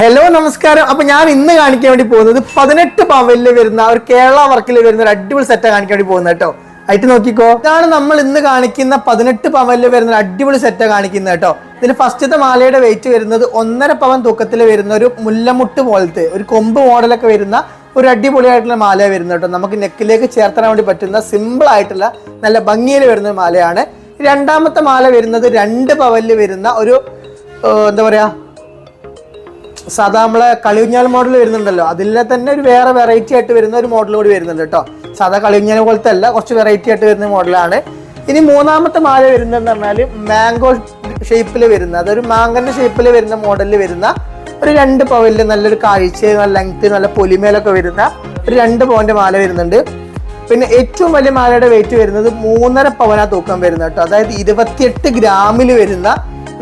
Hello നമസ്കാരം. അപ്പൊ ഞാൻ ഇന്ന് കാണിക്കാൻ വേണ്ടി പോകുന്നത് പതിനെട്ട് പവലിൽ വരുന്ന ഒരു കേരള വർക്കിൽ വരുന്ന ഒരു അടിപൊളി സെറ്റാണ് കാണിക്കാൻ വേണ്ടി പോകുന്നത് കേട്ടോ. ആയിട്ട് നോക്കിക്കോ. ഇതാണ് നമ്മൾ ഇന്ന് കാണിക്കുന്ന പതിനെട്ട് പവലിൽ വരുന്ന ഒരു അടിപൊളി സെറ്റ് കാണിക്കുന്നത് കേട്ടോ. ഇതിന് ഫസ്റ്റത്തെ മാലയുടെ വെയിറ്റ് വരുന്നത് ഒന്നര പവൻ തൂക്കത്തിൽ വരുന്ന ഒരു മുല്ലമുട്ട് പോലത്തെ ഒരു കൊമ്പ് മോഡലൊക്കെ വരുന്ന ഒരു അടിപൊളിയായിട്ടുള്ള മാല വരുന്നത് കേട്ടോ. നമുക്ക് നെക്കിലേക്ക് ചേർത്താൻ വേണ്ടി പറ്റുന്ന സിമ്പിൾ ആയിട്ടുള്ള നല്ല ഭംഗിയിൽ വരുന്ന മാലയാണ്. രണ്ടാമത്തെ മാല വരുന്നത് രണ്ട് പവലിൽ വരുന്ന ഒരു എന്താ പറയാ സാധാ നമ്മളെ കളിഞ്ഞാൽ മോഡൽ വരുന്നുണ്ടല്ലോ. അതിലെ തന്നെ ഒരു വേറെ വെറൈറ്റി ആയിട്ട് വരുന്ന ഒരു മോഡൽ കൂടി വരുന്നുണ്ട് കേട്ടോ സാധാ കളിഞ്ഞാൽ പോലത്തെ അല്ല കുറച്ച് വെറൈറ്റി ആയിട്ട് വരുന്ന മോഡലാണ് ഇനി മൂന്നാമത്തെ മാല വരുന്നതെന്ന് പറഞ്ഞാൽ മാംഗോ ഷേപ്പിൽ വരുന്ന അതൊരു മാങ്കന്റെ ഷേപ്പിൽ വരുന്ന മോഡലിൽ വരുന്ന ഒരു രണ്ട് പവലിൽ നല്ലൊരു കാഴ്ച നല്ല ലെങ്ത് നല്ല പൊലിമേലൊക്കെ വരുന്ന ഒരു രണ്ട് പവന്റെ മാല വരുന്നുണ്ട്. പിന്നെ ഏറ്റവും വലിയ മാലയുടെ വെയിറ്റ് വരുന്നത് മൂന്നര പവനാ തൂക്കം വരുന്ന കേട്ടോ അതായത് ഇരുപത്തിയെട്ട് ഗ്രാമിൽ വരുന്ന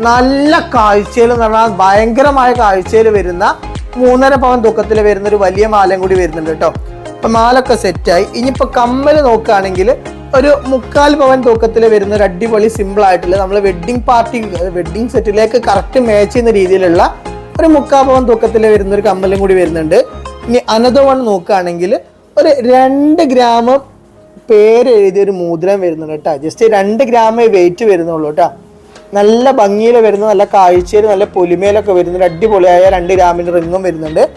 നല്ല കാഴ്ചയിൽ എന്ന് പറഞ്ഞാൽ ഭയങ്കരമായ കാഴ്ചയിൽ വരുന്ന മൂന്നര പവൻ തൂക്കത്തിൽ വരുന്ന ഒരു വലിയ മാലയും കൂടി വരുന്നുണ്ട് കേട്ടോ. അപ്പൊ മാലൊക്കെ സെറ്റായി. ഇനിയിപ്പോ കമ്മൽ നോക്കുകയാണെങ്കിൽ ഒരു മുക്കാൽ പവൻ തൂക്കത്തിൽ വരുന്ന ഒരു അടിപൊളി സിമ്പിൾ ആയിട്ടുള്ള നമ്മൾ വെഡ്ഡിങ് പാർട്ടി വെഡ്ഡിങ് സെറ്റിലേക്ക് കറക്റ്റ് മാച്ച് ചെയ്യുന്ന രീതിയിലുള്ള ഒരു മുക്കാൽ പവൻ തൂക്കത്തിൽ വരുന്ന ഒരു കമ്മലും കൂടി വരുന്നുണ്ട്. ഇനി അനദർ വൺ നോക്കുകയാണെങ്കിൽ ഒരു രണ്ട് ഗ്രാം പേര് എഴുതിയ ഒരു മോതിരം വരുന്നുണ്ട് കേട്ടോ. ജസ്റ്റ് രണ്ട് ഗ്രാമേ വെയിറ്റ് വരുന്നുള്ളൂ കേട്ടോ. നല്ല ഭംഗിയിൽ വരുന്ന നല്ല കാഴ്ചയിൽ നല്ല പൊലിമയിലൊക്കെ വരുന്നുണ്ട് അടിപൊളിയായ രണ്ട് ഗ്രാമിന്റെ റിങ്ങും വരുന്നുണ്ട്.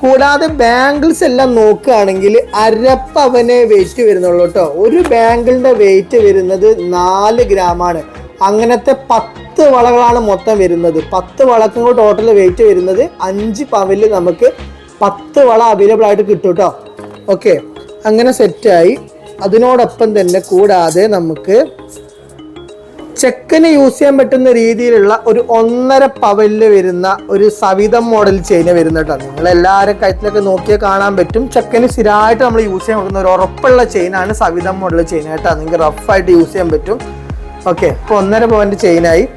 കൂടാതെ ബാംഗിൾസ് എല്ലാം നോക്കുകയാണെങ്കിൽ അരപ്പവനെ വെയിറ്റ് വരുന്നുള്ളൂ കേട്ടോ. ഒരു ബാംഗിളിന്റെ വെയിറ്റ് വരുന്നത് നാല് ഗ്രാമാണ്. അങ്ങനത്തെ പത്ത് വളകളാണ് മൊത്തം വരുന്നത്. പത്ത് വളക്കും കൂടെ ടോട്ടൽ വെയിറ്റ് വരുന്നത് അഞ്ച് പവനിൽ നമുക്ക് പത്ത് വള അവൈലബിൾ ആയിട്ട് കിട്ടും കേട്ടോ. ഓക്കെ അങ്ങനെ സെറ്റായി അതിനോടൊപ്പം തന്നെ കൂടാതെ നമുക്ക് ചെക്കന് യൂസ് ചെയ്യാൻ പറ്റുന്ന രീതിയിലുള്ള ഒരു ഒന്നര പവലിൽ വരുന്ന ഒരു സവിതം മോഡൽ ചെയിന് കേട്ടോ. നിങ്ങൾ എല്ലാവരും കഴുത്തിലൊക്കെ നോക്കിയാൽ കാണാൻ പറ്റും. ചെക്കന് സ്ഥിരമായിട്ട് നമ്മൾ യൂസ് ചെയ്യാൻ കൊടുക്കുന്ന ഒരു ഉറപ്പുള്ള ചെയിനാണ് സവിതം മോഡൽ ചെയിൻ കേട്ടോ. നിങ്ങൾക്ക് റഫായിട്ട് യൂസ് ചെയ്യാൻ പറ്റും. ഓക്കെ ഇപ്പോൾ ഒന്നര പവന്റെ ചെയിനായി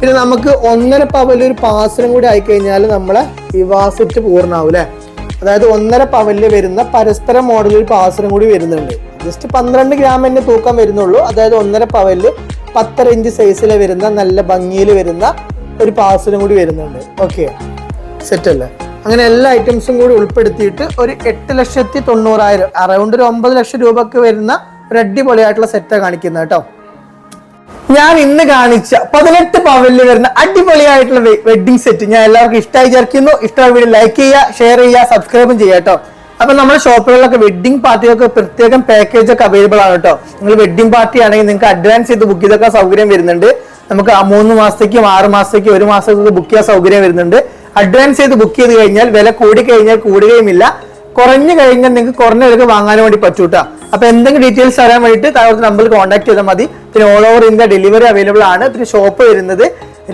പിന്നെ നമുക്ക് ഒന്നര പവലിൽ ഒരു പാസനം കൂടി ആയിക്കഴിഞ്ഞാൽ നമ്മളെ വിവാസറ്റ് പൂർണമാവും അല്ലേ? അതായത് ഒന്നര പവലിൽ വരുന്ന പരസ്പര മോഡലിൽ പാസനം കൂടി വരുന്നുണ്ട്. ജസ്റ്റ് പന്ത്രണ്ട് ഗ്രാം തന്നെ തൂക്കം വരുന്നുള്ളൂ. അതായത് ഒന്നര പവലിൽ പത്തര ഇഞ്ച് സൈസിൽ വരുന്ന നല്ല ഭംഗിയിൽ വരുന്ന ഒരു പാസലും കൂടി വരുന്നുണ്ട്. ഓക്കെ സെറ്റ് അല്ലേ? അങ്ങനെ എല്ലാ ഐറ്റംസും കൂടി ഉൾപ്പെടുത്തിയിട്ട് ഒരു എട്ട് ലക്ഷത്തി തൊണ്ണൂറായിരം അറൗണ്ട് ഒരു ഒമ്പത് ലക്ഷം രൂപക്ക് വരുന്ന ഒരു അടിപൊളിയായിട്ടുള്ള സെറ്റാണ് കാണിക്കുന്നത് കേട്ടോ. ഞാൻ ഇന്ന് കാണിച്ച പതിനെട്ട് പവലിൽ വരുന്ന അടിപൊളിയായിട്ടുള്ള വെഡ്ഡിംഗ് സെറ്റ് ഞാൻ എല്ലാവർക്കും ഇഷ്ടമായി ചേർക്കുന്നു ഇഷ്ടമായ വീഡിയോ ലൈക്ക് ചെയ്യുക ഷെയർ ചെയ്യുക സബ്സ്ക്രൈബും ചെയ്യുക കേട്ടോ. അപ്പൊ നമ്മുടെ ഷോപ്പുകളിലൊക്കെ വെഡിങ് പാർട്ടികൾക്ക് പ്രത്യേകം പാക്കേജ് ഒക്കെ അവൈലബിൾ ആണ് കേട്ടോ നിങ്ങൾ വെഡിങ് പാർട്ടി ആണെങ്കിൽ നിങ്ങൾക്ക് അഡ്വാൻസ് ചെയ്ത് ബുക്ക് ചെയ്തൊക്കെ സൗകര്യം വരുന്നുണ്ട്. നമുക്ക് ആ മൂന്ന് മാസത്തേക്കും ആറ് മാസത്തേക്കും ഒരു മാസത്തേക്ക് ബുക്ക് ചെയ്യാൻ സൗകര്യം വരുന്നുണ്ട്. അഡ്വാൻസ് ചെയ്ത് ബുക്ക് ചെയ്ത് കഴിഞ്ഞാൽ വില കൂടി കഴിഞ്ഞാൽ കൂടുകയുമില്ല. കുറഞ്ഞു കഴിഞ്ഞാൽ നിങ്ങൾക്ക് കുറഞ്ഞ വിലക്ക് വാങ്ങാൻ വേണ്ടി പറ്റൂട്ടാ അപ്പൊ എന്തെങ്കിലും ഡീറ്റെയിൽസ് അറിയാൻ വേണ്ടിയിട്ട് താഴത്തെ നമ്പറിൽ കോൺടാക്ട് ചെയ്താൽ മതി. പിന്നെ all over India delivery available ആണ്. പിന്നെ ഷോപ്പ് വരുന്നത്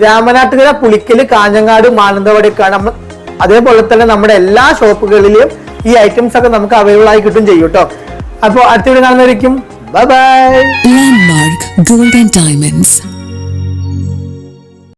രാമനാട്ടുകര പുളിക്കൽ കാഞ്ഞങ്ങാട് മാനന്തവാടിയൊക്കെയാണ്. നമ്മൾ അതേപോലെ തന്നെ നമ്മുടെ എല്ലാ ഷോപ്പുകളിലും ഈ ഐറ്റംസ് ഒക്കെ നമുക്ക് അവൈലബിൾ ആയി കിട്ടും ചെയ്യും കേട്ടോ അപ്പോൾ അടുത്ത video കാണുന്നതായിരിക്കും bye bye Gold and Diamonds,